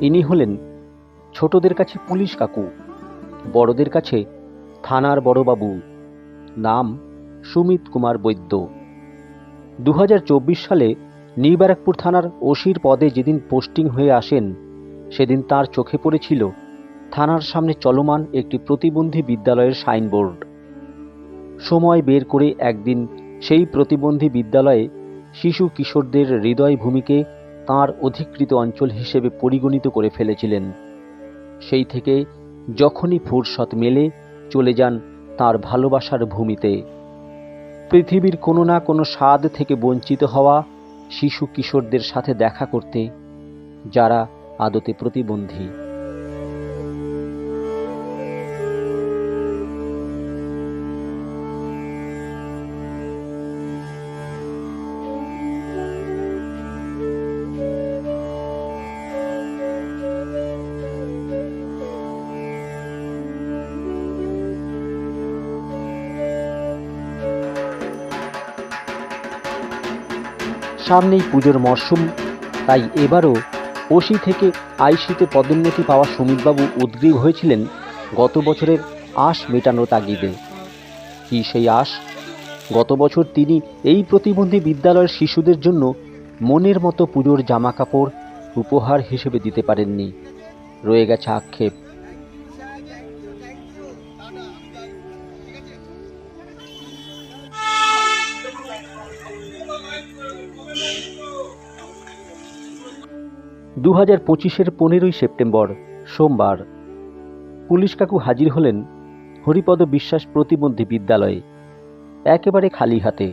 ইনি হলেন ছোটদের কাছে পুলিশ কাকু, বড়দের কাছে থানার বড়বাবু। নাম সুমিত কুমার বৈদ্য। দু হাজার চব্বিশ সালে নিবারাকপুর থানার ওসির পদে যেদিন পোস্টিং হয়ে আসেন, সেদিন তার চোখে পড়েছিল থানার সামনে চলমান একটি প্রতিবন্ধী বিদ্যালয়ের সাইনবোর্ড। সময় বের করে একদিন সেই প্রতিবন্ধী বিদ্যালয়ে শিশু কিশোরদের হৃদয় ভূমিকে তাঁর অধিকৃত অঞ্চল হিসেবে পরিগণিত করে ফেলেছিলেন। সেই থেকে যখনই ফুরসত মেলে, চলে যান তার ভালোবাসার ভূমিতে। পৃথিবীর কোনো না কোনো স্বাদ থেকে বঞ্চিত হওয়া শিশু কিশোরদের সাথে দেখা করতে যারা আদতে প্রতিবন্ধী। সামনেই পুজোর মরশুম। তাই এবারও ওসি থেকে আইসিতে পদোন্নতি পাওয়া সুমিতবাবু উদ্গ্রীব হয়েছিলেন গত বছরের আশ মেটানোর তাগিদে। কি সেই আশ? গত বছর তিনি এই প্রতিবন্ধী বিদ্যালয়ের শিশুদের জন্য মনের মতো পুজোর জামা কাপড় উপহার হিসেবে দিতে পারেননি। রয়ে গেছে আক্ষেপ। দু হাজার পঁচিশের পনেরোই সেপ্টেম্বর, সোমবার, পুলিশ কাকু হাজির হলেন হরিপদ বিশ্বাস প্রতিবন্ধী বিদ্যালয়ে, একেবারে খালি হাতে।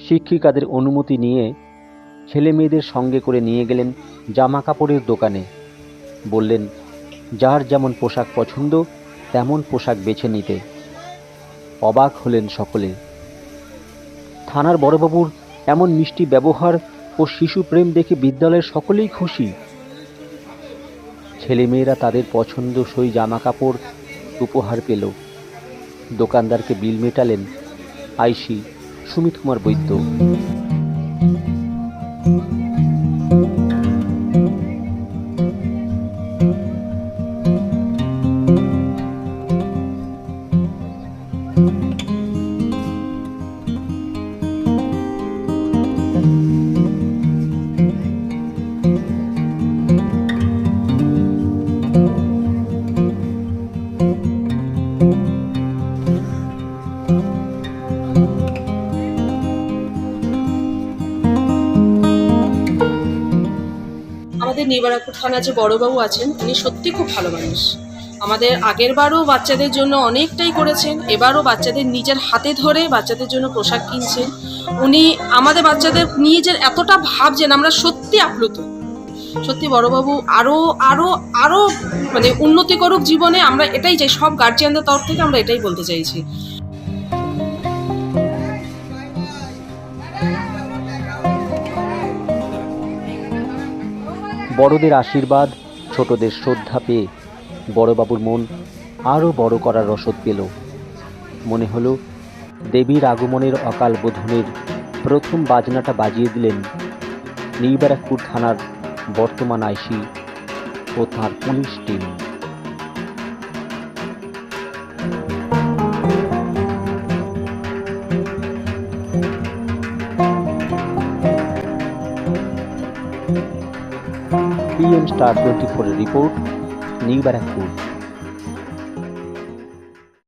শিক্ষিকাদের অনুমতি নিয়ে ছেলে মেয়েদের সঙ্গে করে নিয়ে গেলেন জামা কাপড়ের দোকানে। বললেন, যার যেমন পোশাক পছন্দ, তেমন পোশাক বেছে নিতে। অবাক হলেন সকলে। থানার বড়বাবুর এমন মিষ্টি ব্যবহার ও শিশু প্রেম দেখে বিদ্যালয়ের সকলেই খুশি। ছেলেমেয়েরা তাদের পছন্দসই জামা কাপড় উপহার পেল। দোকানদারকে বিল মেটালেন আইসি সুমিত কুমার বৈদ্য। আমাদের নিবারাকুর থানা যে বড়বাবু আছেন উনি সত্যি খুব ভালো মানুষ। আমাদের আগের বারও বাচ্চাদের জন্য অনেকটাই করেছেন, এবারও বাচ্চাদের নিজের হাতে ধরে বাচ্চাদের জন্য পোশাক কিনছেন। উনি আমাদের বাচ্চাদের নিজের এতটা ভাবছেন আমরা সত্যি আপ্লুত। সত্যি বড়বাবু আরও আরও আরও মানে উন্নতি করুক জীবনে আমরা এটাই চাই, সব গার্জিয়ানদের তরফ থেকে আমরা এটাই বলতে চাইছি। বড়দের আশীর্বাদ, ছোটদের শ্রদ্ধা পেয়ে বড়বাবুর মন আরও বড় করার রসদ পেল। মনে হলো দেবীর আগমনের অকাল বোধনের প্রথম বাজনাটা বাজিয়ে দিলেন নিবারাকপুর থানার বর্তমান আইসি ও তাঁর police team. PM star twenty ফোরের রিপোর্ট নিউ ব্যারাকপুর।